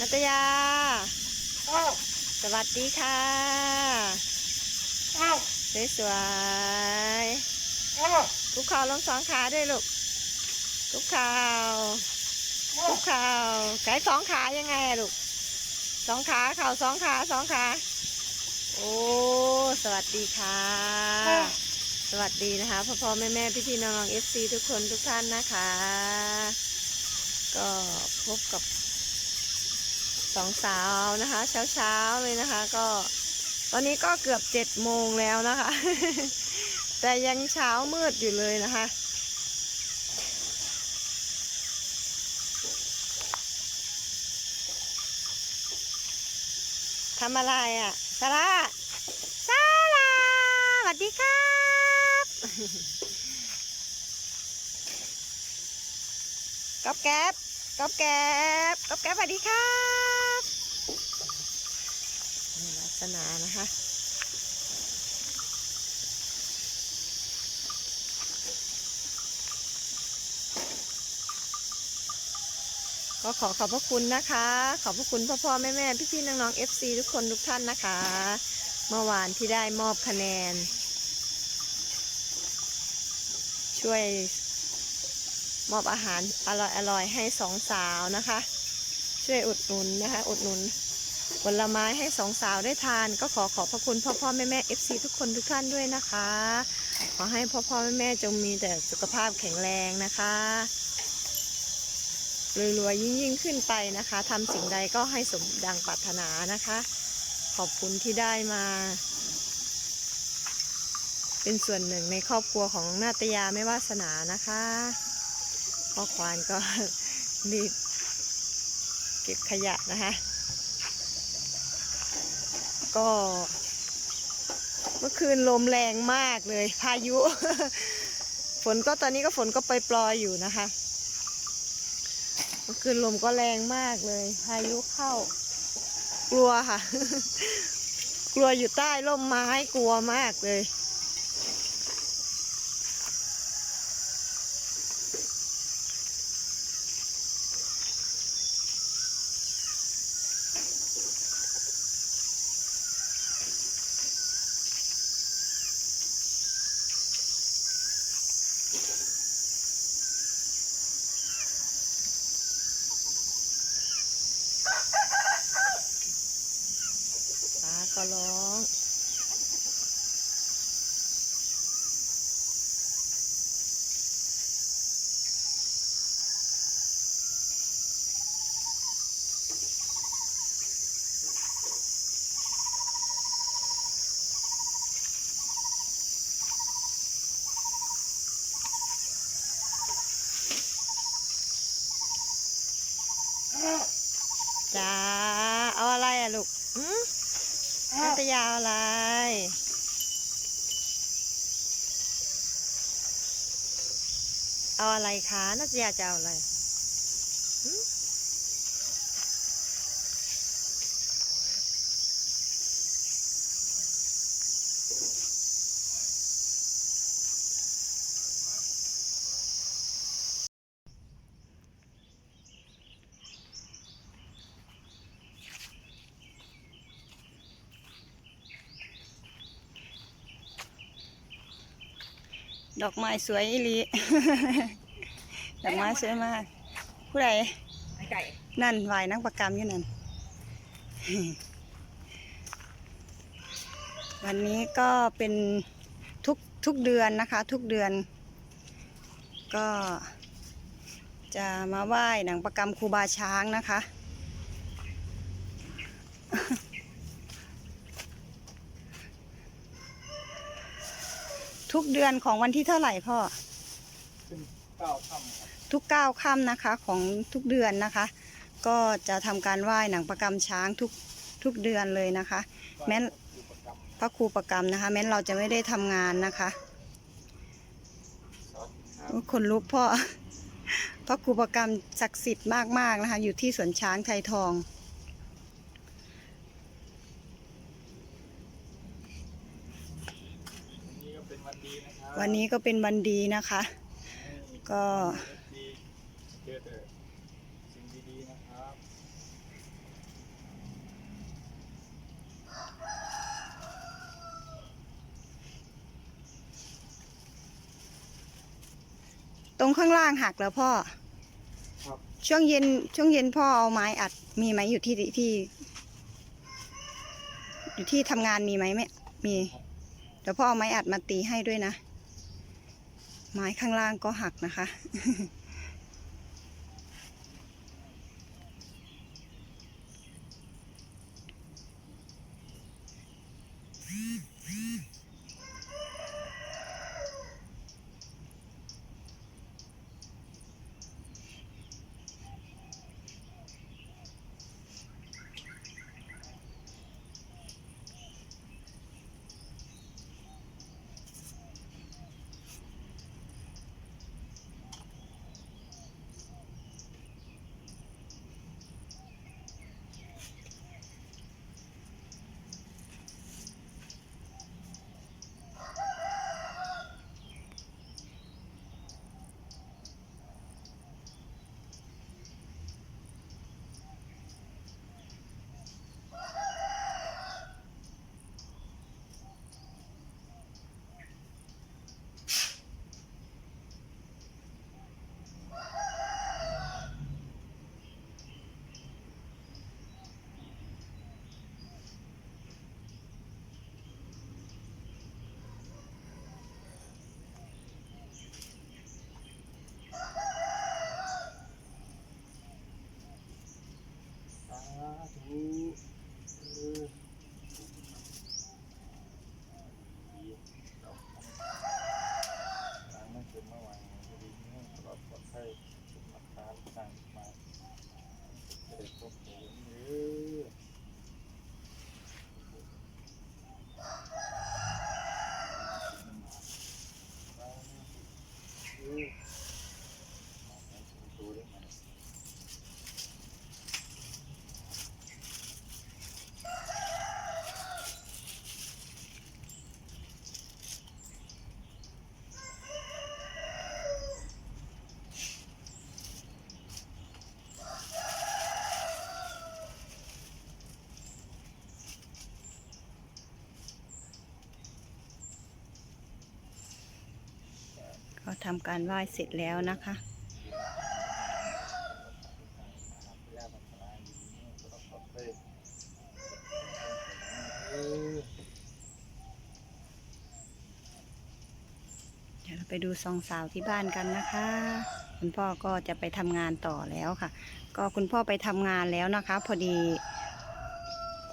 นัตยา สวัสดีค่ะ สวยสวยๆคุกเข่าลงสองขาด้วยลูกคุกเข่าคุกเข่าไก่สองขายังไงอะลูกสองขาเข่าสองขาสองขา โอ้ สวัสดีค่ะ สวัสดีนะคะพ่อพ่อแม่แม่พี่พี่น้องน้องเอฟซีทุกคนทุกท่านนะคะ ก็พบกับสองสาวนะคะเช้าเช้าๆเลยนะคะ ก็ตอนนี้ก็เกือบเจ็ดโมงแล้วนะคะ แต่ยังเช้ามืดอยู่เลยนะคะ ทำอะไรอะซาร่าซาร่าสวัสดีครับ ก๊อบแก๊บก๊อบแก๊บก๊อบแก๊บสวัสดีครับนี่ลักษณะนะคะก็ขอขอบพระคุณนะคะ ขอบพระคุณพ่อพ่อแม่แม่พี่พี่น้องน้องเอฟซีทุกคนทุกท่านนะคะ เมื่อวานที่ได้มอบคะแนน ช่วย มอบอาหารอร่อยอร่อยให้สองสาวนะคะ ช่วยอุดหนุนนะคะ อุดหนุนผลไม้ให้สองสาวได้ทาน ก็ขอขอบพระคุณพ่อพ่อแม่แม่เอฟซีทุกคนทุกท่านด้วยนะคะ ขอให้พ่อพ่อแม่แม่จงมีแต่สุขภาพแข็งแรงนะคะรวยๆยิ่งยิ่งขึ้นไปนะคะทำสิ่งใดก็ให้สมดังปรารถนานะคะ ขอบคุณที่ได้มา เป็นส่วนหนึ่งในครอบครัวของนาตยาไม่วาสนานะคะ พ่อควานก็รีบเก็บขยะนะคะก็ เมื่อคืนลมแรงมากเลย พายุ ฝนก็ตอนนี้ก็ฝนก็ไปปล่อยอยู่นะคะ เมื่อคืนลมก็แรงมากเลย พายุเข้า กลัวค่ะ กลัวอยู่ใต้ร่มไม้กลัวมากเลย ตาก็ร้อง จ้าเอาอะไรอะลูกอืมนัตยาเอาอะไร เอาอะไรคะนัตยาจะเอาอะไร ดอกไม้สวยอีหลี ดอกไม้สวยมาก ผู้ใดไอ้ไก่นั่นวายนักประกรรมอยู่นั่น วันนี้ก็เป็นทุกทุกเดือนนะคะ ทุกเดือน ก็จะมาไหว้หนังประกรรมครูบาช้างนะคะ ทุกเดือนของวันที่เท่าไหร่พ่อซึ่งเก้าค่ำครับทุกเก้าค่ำนะคะของทุกเดือนนะคะ ก็จะทำการไหว้หนังประกรรมช้างทุกทุกเดือนเลยนะคะแม้น อุปกรรมพระครูประกรรมนะคะ แม้นเราจะไม่ได้ทำงานนะคะโอ้ยคนลุกพ่อ พระครูประกรรมศักดิ์สิทธิ์มากๆนะคะ อยู่ที่สวนช้างไทยทอง วันนี้ก็เป็นวันดีนะคะ ก็ตรงข้างล่างหักแล้วพ่อ ช่วงเย็นช่วงเย็นพ่อเอาไม้อัดมีไหมอยู่ที่ที่ อยู่ที่ทำงานมีไหมไม่มี เดี๋ยวพ่อเอาไม้อัดมาตีให้ด้วยนะ ไม้ข้างล่างก็หักนะคะสาธุเออดีเราล้างไม่เป็นเมื่อวานดีนี่ตลอดปลอดภัยสุขภาพต่างมาจะได้ครบถ้วนเออ ก็ ทำการไหว้เสร็จแล้วนะคะ เดี๋ยวเราไปดูสองสาวที่บ้านกันนะคะ คุณพ่อก็จะไปทำงานต่อแล้วค่ะ ก็คุณพ่อไปทำงานแล้วนะคะ พอดี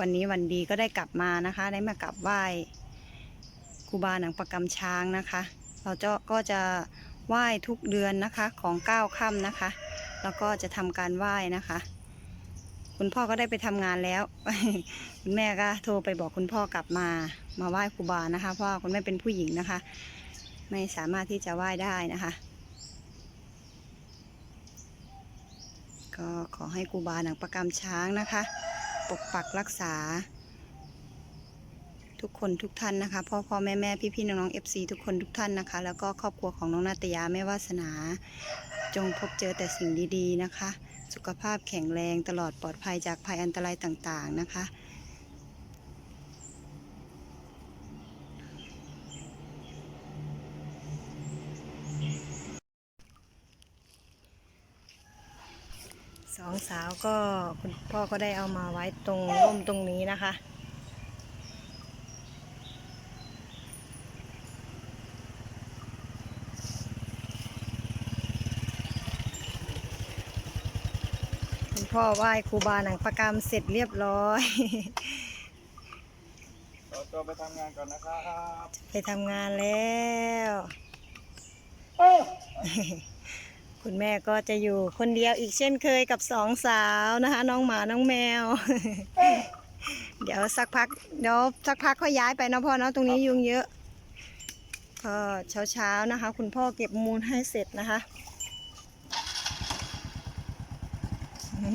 วันนี้วันดีก็ได้กลับมานะคะ ได้มากลับไหว้ครูบาหนังประกำช้างนะคะ เราจะก็จะไหว้ทุกเดือนนะคะของเก้าค่ำนะคะ แล้วก็จะทำการไหว้นะคะ คุณพ่อก็ได้ไปทำงานแล้ว คุณแม่ก็โทรไปบอกคุณพ่อกลับมามาไหว้ครูบานะคะ เพราะว่าคุณแม่เป็นผู้หญิงนะคะ ไม่สามารถที่จะไหว้ได้นะคะ ก็ขอให้ครูบาหนังประกำช้างนะคะ ปกปักรักษา ทุกคนทุกท่านนะคะ พ่อพ่อแม่แม่พี่พี่น้องน้องเอฟซีทุกคนทุกท่านนะคะ แล้วก็ครอบครัวของน้องนาตยาแม่วาสนา จงพบเจอแต่สิ่งดีๆนะคะ สุขภาพแข็งแรงตลอดปลอดภัยจากภัยอันตรายต่างๆนะคะสองสาวก็คุณพ่อก็ได้เอามาไว้ตรงร่มตรงนี้นะคะ พ่อไหว้ครูบาหนังประกรรมเสร็จเรียบร้อยเราตัวไปทำงานก่อนนะครับไปทำงานแล้วคุณแม่ก็จะอยู่คนเดียวอีกเช่นเคยกับสองสาวนะคะ น้องหมาน้องแมวเดี๋ยวสักพักเดี๋ยวสักพักค่อยย้ายไปเนาะพ่อเนาะตรงนี้ยุงเยอะก็เช้าเช้าๆนะคะ คุณพ่อเก็บมูลให้เสร็จนะคะ อืม ก็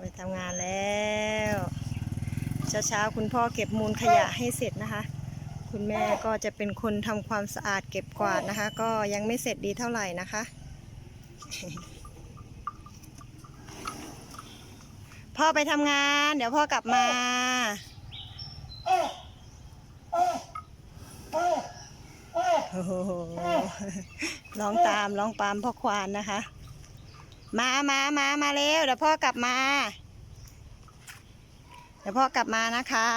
ไปทำงานแล้วเช้าเช้าๆคุณพ่อเก็บมูลขยะให้เสร็จนะคะ คุณแม่ก็จะเป็นคนทำความสะอาดเก็บกวาดนะคะ ก็ยังไม่เสร็จดีเท่าไหร่นะคะ พ่อไปทำงาน เดี๋ยวพ่อกลับมา โอ้โหร้องตามร้องปามพ่อควานนะคะ มามามามาเร็วเดี๋ยวพ่อกลับมา เดี๋ยวพ่อกลับมานะคะ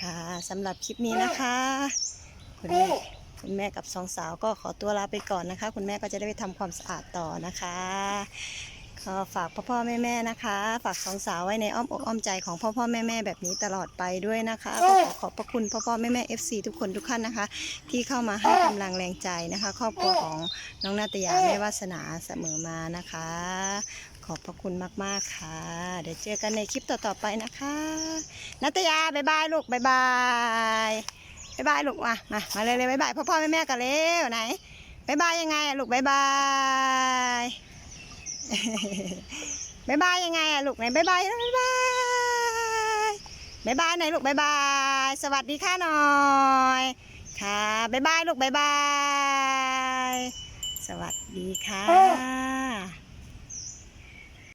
ค่ะสำหรับคลิปนี้นะคะคุณแม่คุณแม่กับสองสาวก็ขอตัวลาไปก่อนนะคะ คุณแม่ก็จะได้ไปทำความสะอาดต่อนะคะ ก็ฝากพ่อพ่อแม่แม่นะคะ ฝากสองสาวไว้ในอ้อมอกอ้อมใจของพ่อพ่อแม่แม่แบบนี้ตลอดไปด้วยนะคะก็ขอขอบพระคุณพ่อพ่อแม่แม่ FC ทุกคนทุกท่านนะคะ ที่เข้ามาให้กำลังแรงใจนะคะ ครอบครัวของน้องนาตยาแม่วาสนาเสมอมานะคะ ขอบพระคุณมากๆค่ะ เดี๋ยวเจอกันในคลิปต่อๆไปนะคะนาตยาบายบายลูกบายบายบายบายลูกมามามาเร็วๆบายบายพ่อพ่อแม่แม่กันเร็วไหนบายบายยังไงอะลูกบายบาย บายบายยังไงอะลูกไหนบายบายบายบายบายบายไหนลูกบายบาย สวัสดีค่ะหน่อยค่ะบายบายลูกบายบาย สวัสดีค่ะ